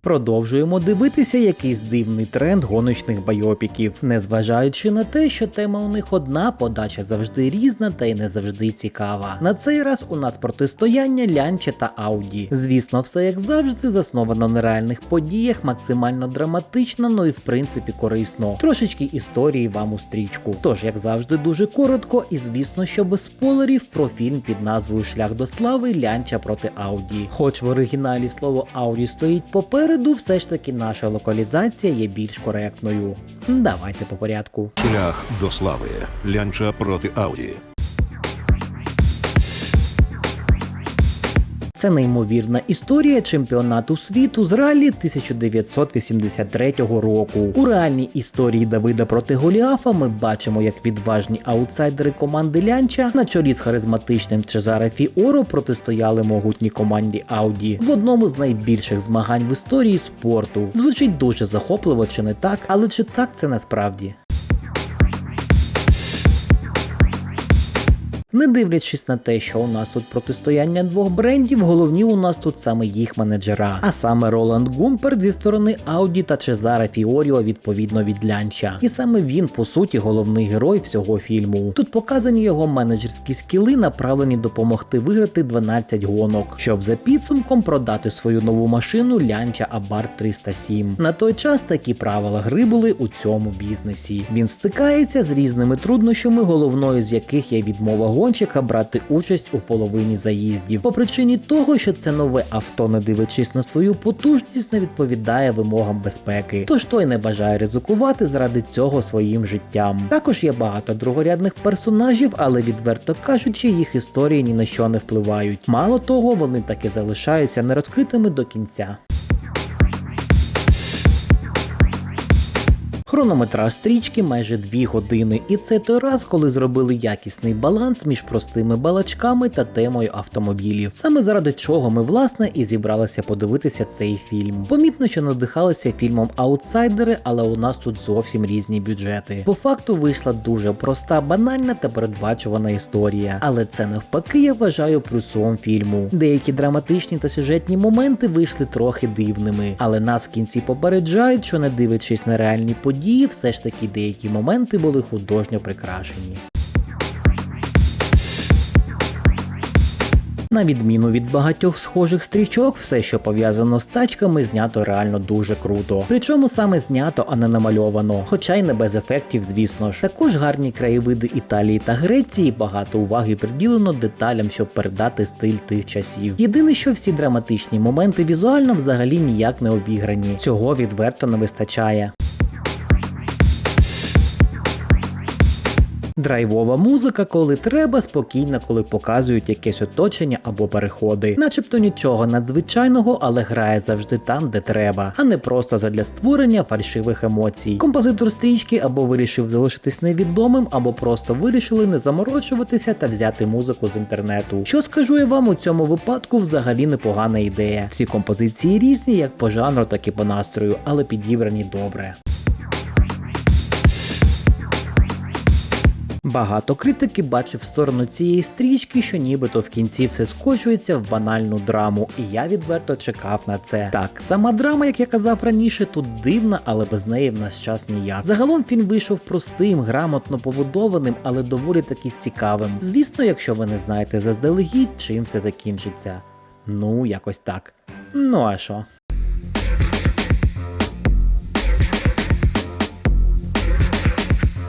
Продовжуємо дивитися якийсь дивний тренд гоночних байопіків, незважаючи на те, що тема у них одна, подача завжди різна та й не завжди цікава. На цей раз у нас протистояння Лянча та Ауді. Звісно, все як завжди засновано на реальних подіях, максимально драматично, ну і в принципі корисно. Трошечки історії вам у стрічку. Тож, як завжди, дуже коротко, і звісно, що без спойлерів про фільм під назвою Шлях до слави Лянча проти Ауді. Хоч в оригіналі слово Ауді стоїть попереду, все ж таки наша локалізація є більш коректною. Давайте по порядку. Шлях до слави. Лянча проти Ауді. Це неймовірна історія чемпіонату світу з ралі 1983 року. У реальній історії Давида проти Голіафа ми бачимо, як відважні аутсайдери команди Лянча на чолі з харизматичним Чезаре Фіоро протистояли могутній команді Ауді в одному з найбільших змагань в історії спорту. Звучить дуже захопливо, чи не так, але чи так це насправді? Не дивлячись на те, що у нас тут протистояння двох брендів, головні у нас тут саме їх менеджера, а саме Роланд Гумпер зі сторони Ауді та Чезаре Фіоріо відповідно від Лянча. І саме він, по суті, головний герой всього фільму. Тут показані його менеджерські скіли, направлені допомогти виграти 12 гонок, щоб за підсумком продати свою нову машину Лянча Абарт 307. На той час такі правила гри були у цьому бізнесі. Він стикається з різними труднощами, головною з яких є відмова гонщика брати участь у половині заїздів. По причині того, що це нове авто, не дивлячись на свою потужність, не відповідає вимогам безпеки. Тож той не бажає ризикувати заради цього своїм життям. Також є багато другорядних персонажів, але відверто кажучи, їх історії ні на що не впливають. Мало того, вони таки залишаються нерозкритими до кінця. Хронометраж стрічки майже 2 години, і це той раз, коли зробили якісний баланс між простими балачками та темою автомобілів. Саме заради чого ми власне і зібралися подивитися цей фільм. Помітно, що надихалися фільмом Аутсайдери, але у нас тут зовсім різні бюджети. По факту вийшла дуже проста, банальна та передбачувана історія. Але це навпаки, я вважаю плюсом фільму. Деякі драматичні та сюжетні моменти вийшли трохи дивними, але нас в кінці попереджають, що не дивлячись на реальні події, все ж таки деякі моменти були художньо прикрашені. На відміну від багатьох схожих стрічок, все, що пов'язано з тачками, знято реально дуже круто. Причому саме знято, а не намальовано, хоча й не без ефектів, звісно ж. Також гарні краєвиди Італії та Греції, багато уваги приділено деталям, щоб передати стиль тих часів. Єдине, що всі драматичні моменти візуально взагалі ніяк не обіграні. Цього відверто не вистачає. Драйвова музика, коли треба, спокійна, коли показують якесь оточення або переходи. Начебто нічого надзвичайного, але грає завжди там, де треба, а не просто задля створення фальшивих емоцій. Композитор стрічки або вирішив залишитись невідомим, або просто вирішили не заморочуватися та взяти музику з інтернету. Що скажу я вам у цьому випадку, взагалі непогана ідея. Всі композиції різні, як по жанру, так і по настрою, але підібрані добре. Багато критики бачив в сторону цієї стрічки, що нібито в кінці все скочується в банальну драму, і я відверто чекав на це. Так, сама драма, як я казав раніше, тут дивна, але без неї в наш час ніяк. Загалом фільм вийшов простим, грамотно побудованим, але доволі таки цікавим. Звісно, якщо ви не знаєте заздалегідь, чим це закінчиться. Ну, якось так. Ну а що?